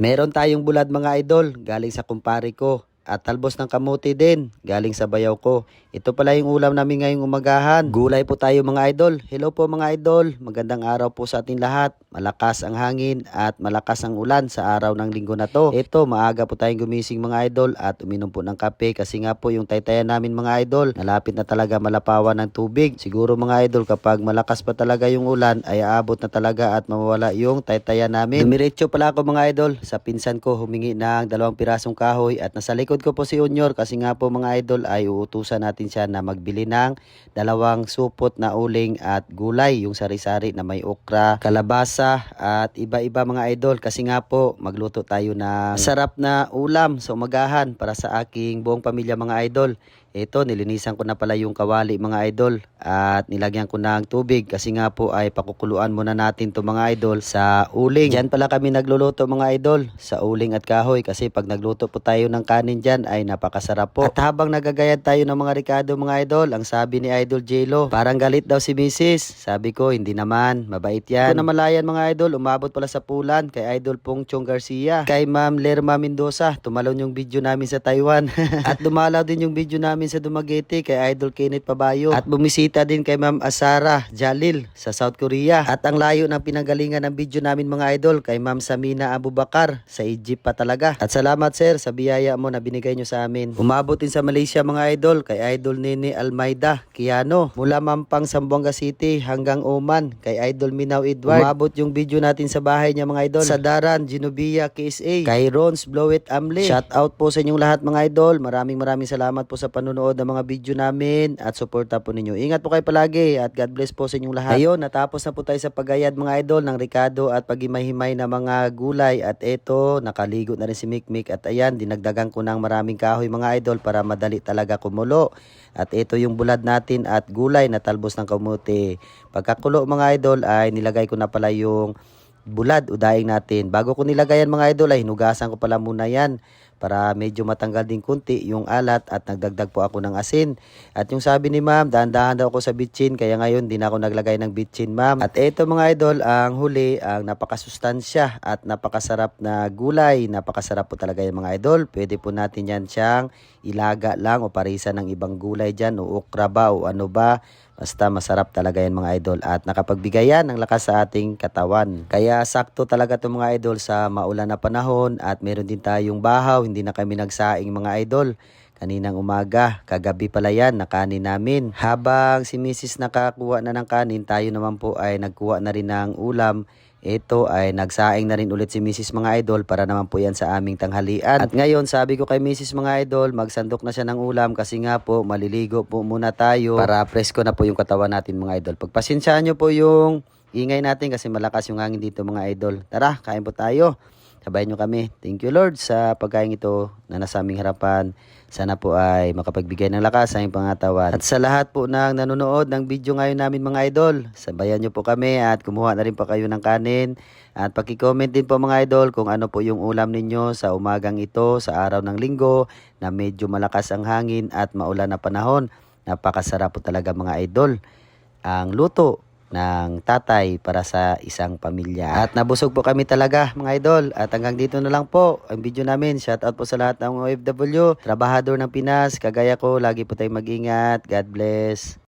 Meron tayong bulad mga idol, galing sa kumpare ko. At talbos ng kamuti din, galing sa bayaw ko. Ito pala yung ulam namin ngayong umagahan. Gulay po tayo mga idol. Hello po mga idol. Magandang araw po sa ating lahat. Malakas ang hangin at malakas ang ulan sa araw ng linggo na to. Ito, maaga po tayong gumising mga idol at uminom po ng kape kasi nga po yung taytayan namin mga idol, nalapit na talaga malapawan ng tubig. Siguro mga idol kapag malakas pa talaga yung ulan ay aabot na talaga at mawawala yung taytayan namin. Dumiretso pala ako mga idol sa pinsan ko humingi ng dalawang pirasong kahoy at nasa likod ko po si Unyor kasi nga po mga idol ay uutusan natin siya na magbili ng dalawang supot na uling at gulay, yung sari-sari na may okra, kalabasa at iba-iba mga idol kasi nga po magluto tayo na sarap na ulam sa umagahan para sa aking buong pamilya mga idol. Ito, nilinisan ko na pala yung kawali mga idol at nilagyan ko ng tubig kasi nga po ay pakukuluan muna natin to mga idol sa uling. Diyan pala kami nagluluto mga idol sa uling at kahoy kasi pag nagluto po tayo ng kanin dyan ay napakasarap po. At habang nagagayad tayo ng mga ricado mga idol, ang sabi ni Idol Jelo, parang galit daw si Mrs. Sabi ko, hindi naman, mabait yan. Ito na malayan mga idol, umabot pala sa pulan kay Idol Pong Chong Garcia, kay Ma'am Lerma Mendoza, tumalon yung video namin sa Taiwan. at dumalaw din yung video namin sa Dumaguete kay Idol Kenneth Pabayo. At bumisita din kay Ma'am Asara Jalil sa South Korea. At ang layo ng pinanggalingan ng video namin mga idol kay Ma'am Samina Abubakar sa Egypt pa talaga. At salamat sir sa biyaya mo na binigay nyo sa amin. Umabot din sa Malaysia mga idol kay Idol Nene Almeida Kiano mula Mampang Zamboanga City hanggang Oman kay Idol Minaw Edward. Umabot yung video natin sa bahay niya mga idol. Sa Daran, Genovia, KSA, kay Rons Blowit Amle. Shout out po sa inyong lahat mga idol. Maraming maraming salamat po sa panonood ng mga video namin at suporta po ninyo. Ingat po kayo palagi at God bless po sa inyong lahat. Ayun, natapos na po tayo sa pagayad mga idol ng Ricardo at paghimay-himay na mga gulay at eto, nakaligo na rin si Mikmik at ayan, dinagdagan ko ng maraming kahoy mga idol para madali talaga kumulo. At ito yung bulad natin at gulay na talbos ng kamuti. Pagkakulo mga idol ay nilagay ko na pala yung bulad o daing natin. Bago ko nilagay yan mga idol ay hinugasan ko pala muna yan para medyo matanggal din kunti yung alat at nagdagdag po ako ng asin. At yung sabi ni ma'am, dahan-dahan daw ako sa bitchin kaya ngayon di na ako naglagay ng bitchin ma'am. At ito mga idol, ang huli, ang napakasustansya at napakasarap na gulay. Napakasarap po talaga yung mga idol. Pwede po natin yan siyang ilaga lang o parisa ng ibang gulay dyan o okra ba o ano ba. Basta masarap talaga yan mga idol at nakapagbigay yan ng lakas sa ating katawan. Kaya sakto talaga itong mga idol sa maulan na panahon at meron din tayong bahaw, hindi na kami nagsaing mga idol. Kaninang umaga, kagabi pala yan, nakanin namin. Habang si Mrs. nakakuha na ng kanin, tayo naman po ay nagkuha na rin ng ulam. Ito ay nagsaing na rin ulit si Mrs. mga idol para naman po yan sa aming tanghalian. At ngayon sabi ko kay Mrs. mga idol, magsandok na siya ng ulam kasi nga po maliligo po muna tayo para presko na po yung katawan natin mga idol. Pagpasensyaan nyo po yung ingay natin kasi malakas yung hangin dito mga idol. Tara, kain po tayo. Sabayan nyo kami. Thank you Lord sa pagkain ito na nasa aming harapan. Sana po ay makapagbigay ng lakas sa aming pangatawan. At sa lahat po ng nanonood ng video ngayon namin mga idol, sabayan nyo po kami at kumuha na rin po kayo ng kanin. At pakicomment din po mga idol kung ano po yung ulam ninyo sa umagang ito, sa araw ng linggo, na medyo malakas ang hangin at maulan na panahon. Napakasarap po talaga mga idol. Ang luto ng tatay para sa isang pamilya. At nabusog po kami talaga mga idol. At hanggang dito na lang po ang video namin. Shout out po sa lahat ng OFW, trabahador ng Pinas, kagaya ko. Lagi po tayong mag-ingat. God bless.